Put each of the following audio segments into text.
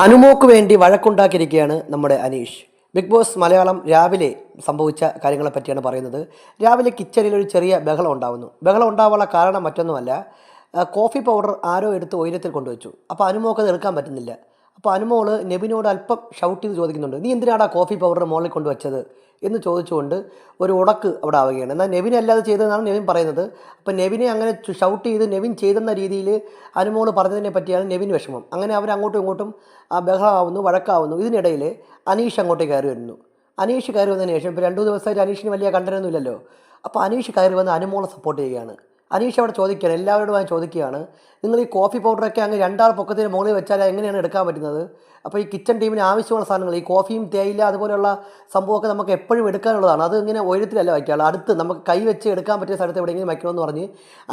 അനുമോക്ക് വേണ്ടി വഴക്കുണ്ടാക്കിയിരിക്കുകയാണ് നമ്മുടെ Aneesh. Big boss Malayalam രാവിലെ സംഭവിച്ച കാര്യങ്ങളെ പറ്റിയാണ് പറയുന്നത്. രാവിലെ കിച്ചണിൽ ഒരു ചെറിയ ബഹളം ഉണ്ടാകുന്നു ബഹളം ഉണ്ടാവാനുള്ള കാരണം മറ്റൊന്നുമല്ല കോഫി പൗഡർ ആരോ എടുത്ത് ഉയരത്തിൽ കൊണ്ടുവച്ചു. അപ്പോൾ അനുമോക്ക് അത് എടുക്കാൻ പറ്റുന്നില്ല. അപ്പോൾ അനുമോൾ നെബിനോട് അല്പം ഷൗട്ട് ചെയ്ത് ചോദിക്കുന്നുണ്ട് നീ എന്തിനാടാ കോഫി പൗഡർ മുകളിൽ കൊണ്ടുവച്ചത്? എന്ന് ചോദിച്ചുകൊണ്ട് ഒരു ഉടക്ക് അവിടെ ആവുകയാണ്. എന്നാൽ നെവിൻ അല്ലാതെ ചെയ്തതെന്നാണ് നെവിൻ പറയുന്നത്. അപ്പോൾ നെവിനെ അങ്ങനെ ഷൗട്ട് ചെയ്ത് നെവിൻ ചെയ്തെന്ന രീതിയിൽ അനുമോൾ പറഞ്ഞതിനെ പറ്റിയാണ് നെവിൻ വിഷമം. അങ്ങനെ അവർ അങ്ങോട്ടും ഇങ്ങോട്ടും ബഹളമാവുന്നു വഴക്കാവുന്നു. ഇതിനിടയിൽ അനീഷ് അങ്ങോട്ട് കയറി വരുന്നു. അനീഷ് കയറി വന്നതിന് ശേഷം ഇപ്പോൾ രണ്ടു ദിവസമായിട്ട് അനീഷിന് വലിയ കണ്ടനൊന്നുമില്ലല്ലോ അപ്പോൾ അനീഷ് കയറി വന്ന് അനുമോളെ സപ്പോർട്ട് ചെയ്യുകയാണ്. അനീഷ് അവിടെ ചോദിക്കുകയാണ് എല്ലാവരോടുമായി ചോദിക്കുകയാണ് നിങ്ങൾ ഈ കോഫി പൗഡറൊക്കെ അങ്ങ് രണ്ടാൾ പൊക്കത്തിന് മുകളിൽ വെച്ചാൽ എങ്ങനെയാണ് എടുക്കാൻ പറ്റുന്നത്? അപ്പോൾ ഈ കിച്ചൺ ടീമിന് ആവശ്യമുള്ള സാധനങ്ങൾ ഈ കോഫിയും തേയില അതുപോലെയുള്ള സംഭവമൊക്കെ നമുക്ക് എപ്പോഴും എടുക്കാനുള്ളതാണ്. അത് ഇങ്ങനെ ഉയരത്തിലല്ല വയ്ക്കാനുള്ള അടുത്ത് നമുക്ക് കൈ വെച്ച് എടുക്കാൻ പറ്റിയ സ്ഥലത്ത് എവിടെയെങ്കിലും വയ്ക്കണമെന്ന് പറഞ്ഞ്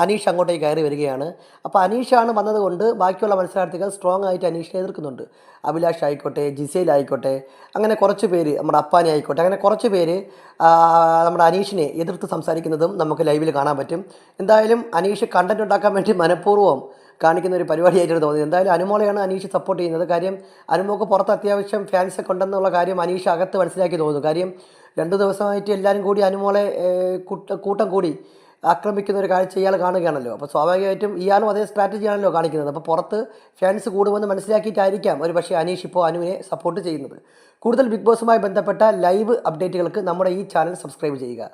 അനീഷ് അങ്ങോട്ടേക്ക് കയറി വരികയാണ്. അപ്പോൾ അനീഷാണ് വന്നതുകൊണ്ട് ബാക്കിയുള്ള മത്സരാർത്ഥികൾ സ്ട്രോങ് ആയിട്ട് അനീഷിനെ എതിർക്കുന്നുണ്ട്. അഭിലാഷ് ആയിക്കോട്ടെ ജിസേൽ ആയിക്കോട്ടെ അങ്ങനെ കുറച്ച് പേര് നമ്മുടെ അപ്പാനി ആയിക്കോട്ടെ അങ്ങനെ കുറച്ച് പേര് നമ്മുടെ അനീഷിനെ എതിർത്ത് സംസാരിക്കുന്നതും നമുക്ക് ലൈവിൽ കാണാൻ പറ്റും. എന്തായാലും അനീഷ് കണ്ടന്റ് ഉണ്ടാക്കാൻ വേണ്ടി മനഃപൂർവം കാണിക്കുന്ന ഒരു പരിപാടിയായിട്ടാണ് തോന്നിയത്. എന്തായാലും അനുമോളെയാണ് അനീഷ് സപ്പോർട്ട് ചെയ്യുന്നത്. കാര്യം അനുമോക്ക് പുറത്ത് അത്യാവശ്യം ഫാൻസൊക്കെ ഉണ്ടെന്നുള്ള കാര്യം അനീഷ് അകത്ത് മനസ്സിലാക്കി തോന്നുന്നു. കാര്യം രണ്ടു ദിവസമായിട്ട് എല്ലാവരും കൂടി അനുമോളെ കൂട്ടം കൂടി ആക്രമിക്കുന്ന ഒരു കാഴ്ച ഇയാൾ കാണുകയാണല്ലോ. അപ്പോൾ സ്വാഭാവികമായിട്ടും ഇയാളും അതേ സ്ട്രാറ്റജിയാണല്ലോ കാണിക്കുന്നത്. അപ്പോൾ പുറത്ത് ഫാൻസ് കൂടുമെന്ന് മനസ്സിലാക്കിയിട്ടായിരിക്കാം ഒരു പക്ഷേ അനീഷ് ഇപ്പോൾ അനുവിനെ സപ്പോർട്ട് ചെയ്യുന്നത്. കൂടുതൽ ബിഗ് ബോസുമായി ബന്ധപ്പെട്ട ലൈവ് അപ്ഡേറ്റുകൾക്ക് നമ്മുടെ ഈ ചാനൽ സബ്സ്ക്രൈബ് ചെയ്യുക.